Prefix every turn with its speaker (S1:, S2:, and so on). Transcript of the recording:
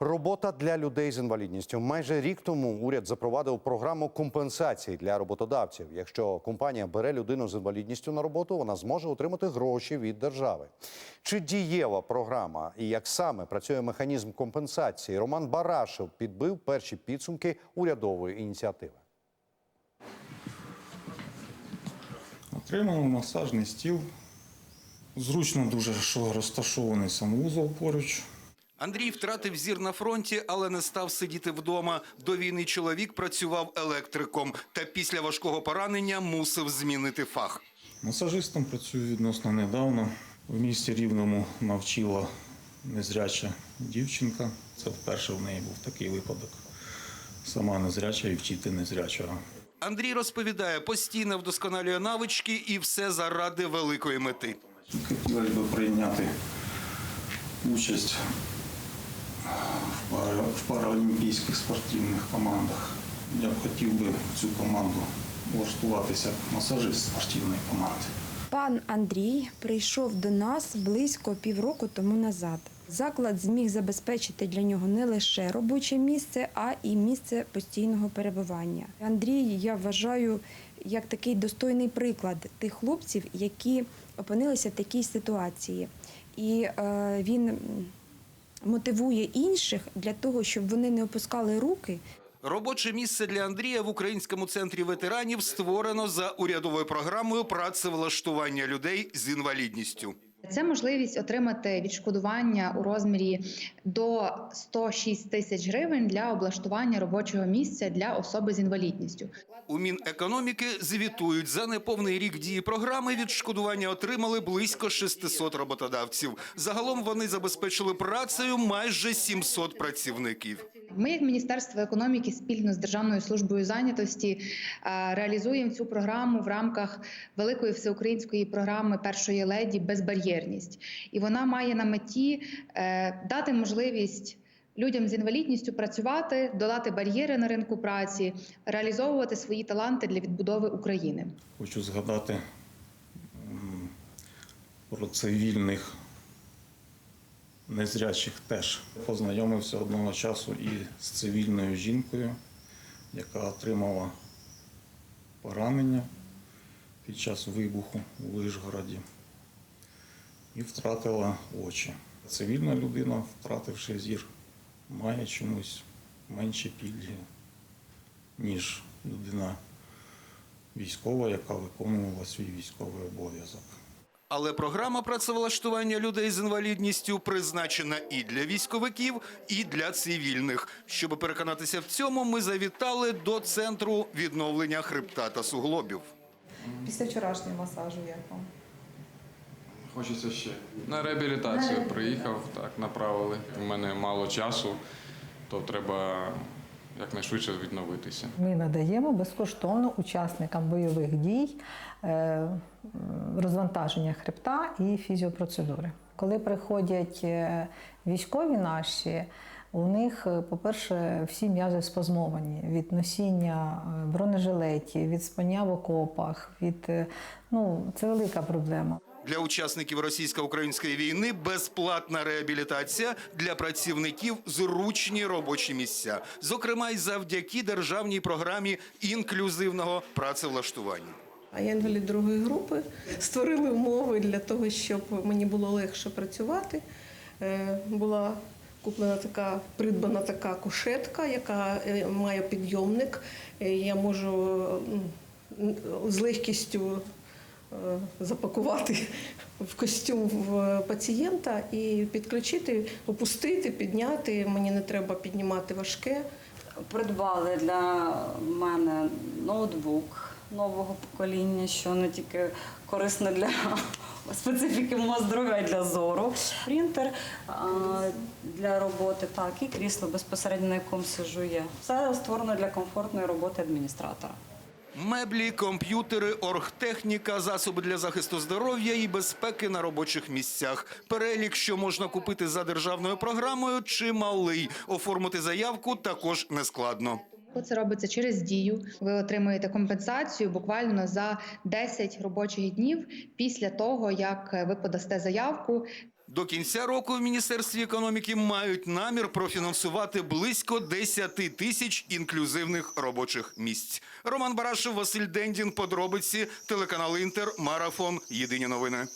S1: Робота для людей з інвалідністю. Майже рік тому уряд запровадив програму компенсації для роботодавців. Якщо компанія бере людину з інвалідністю на роботу, вона зможе отримати гроші від держави. Чи дієва програма і як саме працює механізм компенсації? Роман Барашев підбив перші підсумки урядової ініціативи.
S2: Отримали масажний стіл. Зручно дуже, що розташований санвузол поруч.
S3: Андрій втратив зір на фронті, але не став сидіти вдома. До війни чоловік працював електриком та після важкого поранення мусив змінити фах.
S2: Масажистом працюю відносно недавно. В місті Рівному навчила незряча дівчинка. Це вперше в неї був такий випадок. Сама незряча і вчити незрячого.
S3: Андрій розповідає, постійно вдосконалює навички і все заради великої мети.
S2: Хотілося б прийняти участь в пара- в паралімпійських спортивних командах. Я б хотів би цю команду влаштуватися масажист спортивної команди.
S4: Пан Андрій прийшов до нас близько півроку тому назад. Заклад зміг забезпечити для нього не лише робоче місце, а і місце постійного перебування. Андрій, я вважаю, як такий достойний приклад тих хлопців, які опинилися в такій ситуації. І е, він мотивує інших для того, щоб вони не опускали руки,
S3: Робоче місце для Андрія в Українському центрі ветеранів створено за урядовою програмою працевлаштування людей з інвалідністю.
S5: Це можливість отримати відшкодування у розмірі до 106 тисяч гривень для облаштування робочого місця для особи з інвалідністю.
S3: У Мінекономіки звітують за неповний рік дії програми. Відшкодування отримали близько 600 роботодавців. Загалом вони забезпечили працею майже 700 працівників.
S5: Ми, як Міністерство економіки, спільно з Державною службою зайнятості е, реалізуємо цю програму в рамках великої всеукраїнської програми першої леді Безбар'єрність, і вона має на меті е, дати можливість. Людям з інвалідністю працювати, долати бар'єри на ринку праці, реалізовувати свої таланти для відбудови України.
S2: Хочу згадати про цивільних незрячих теж. Познайомився одного часу і з цивільною жінкою, яка отримала поранення під час вибуху у Вишгороді і втратила очі. Цивільна людина, втративши зір, має чомусь менші пільги, ніж людина військова, яка виконувала свій військовий обов'язок.
S3: Але програма працевлаштування людей з інвалідністю призначена і для військовиків, і для цивільних. Щоб переконатися в цьому, ми завітали до центру відновлення хребта та суглобів.
S6: Після вчорашнього масажу як вам?
S7: Хочеться ще. На реабілітацію приїхав, так, направили. У мене мало часу, то треба якнайшвидше відновитися.
S8: Ми надаємо безкоштовно учасникам бойових дій е, розвантаження хребта і фізіопроцедури. Коли приходять е, військові наші, у них, е, по-перше, всі м'язи спазмовані від носіння бронежилетів, від спання в окопах. Від, ну, це велика проблема.
S3: Для учасників російсько-української війни безплатна реабілітація для працівників зручні робочі місця, зокрема й завдяки державній програмі інклюзивного працевлаштування.
S6: А я інвалід другої групи. Створили умови для того, щоб мені було легше працювати. Е, Була куплена така, придбана така кушетка, яка е, має підйомник. Е, Я можу з легкістю запакувати в костюм пацієнта і підключити, опустити, підняти. Мені не треба піднімати важке.
S9: Придбали для мене ноутбук нового покоління, що не тільки корисно для специфіки мого здоров'я, для зору. Принтер для роботи, так, і крісло безпосередньо на якому сижу я. Все створено для комфортної роботи адміністратора.
S3: Меблі, комп'ютери, оргтехніка, засоби для захисту здоров'я і безпеки на робочих місцях. Перелік, що можна купити за державною програмою, чималий. Оформити заявку також нескладно.
S5: Це робиться через дію. Ви отримуєте компенсацію буквально за 10 робочих днів після того, як ви подасте заявку.
S3: До кінця року в Міністерстві економіки мають намір профінансувати близько 10 тисяч інклюзивних робочих місць. Роман Барашев, Василь Дендін, подробиці, телеканал Інтер, Марафон. Єдині новини.